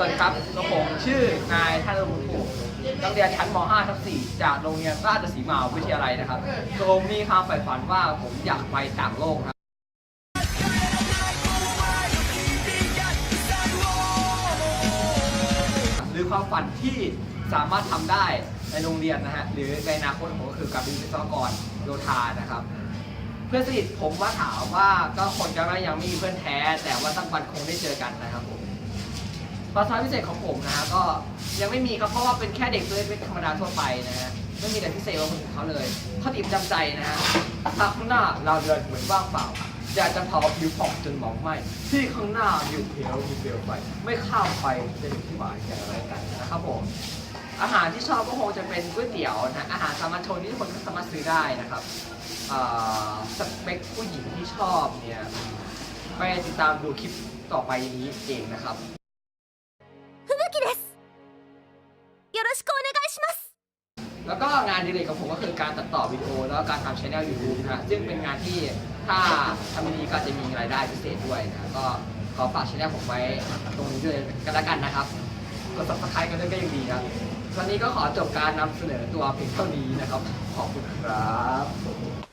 วัสดีครับกับผมชื่อนายธนบุญผูกนักเรียนชั้นม .5 ทับ4จากโรงเรียนราชสีมาวิทยาลัยนะครับผมมีความใฝ่ฝันว่าผมอยากไปต่างโลกครับหรือความฝันที่สามารถทำได้ในโรงเรียนนะฮะหรือในอนาคตของผมก็คือการเป็นวิศวกรโยธานะครับ เพื่อนสนิทผมว่าถามว่าก็คนจะยังไม่มีเพื่อนแท้ แต่ว่าสักวันคงได้เจอกันนะครับผม ภาษาพิเศษของผมนะฮะก็ยังไม่มีครับเพราะว่าเป็นแค่เด็กตัวเล็กๆธรรมดาทั่วไปนะฮะไม่มีอะไรพิเศษกว่าคนอื่นเขาเลยเขาติดจำใจนะฮะถ้าข้างหน้าเราเดินเหมือนว่างเปล่าอยากจะเผาผิวผ่องจนมองไหม้ที่ข้างหน้ามีเขียวมีเปลวไฟไม่ข้ามไปจะอยู่ที่หมายแก่อะไรกันนะครับผมอาหารที่ชอบก็คงจะเป็นก๋วยเตี๋ยวนะอาหารสามัญชนที่คนก็สามารถซื้อได้นะครับสเปคผู้หญิงที่ชอบเนี่ยไปติดตามดูคลิปต่อไปนี้เองนะครับ แล้วก็งานดีเลยของผมก็คือการตัดต่อวิดีโอ แล้วการทำช anel YouTube นะซึ่งเป็นงานที่ถ้าทำดีก็จะมีรายได้พิเศษด้วยนะก็ขอฝากช anel ผมไว้ตรงนี้ด้วยกันละกันนะครับกด subscribe กันด้วยก็ยังดีครับวันนี้ก็ขอจบการนำเสนอตัวเพียงเท่านี้นะครับ ขอบคุณครับ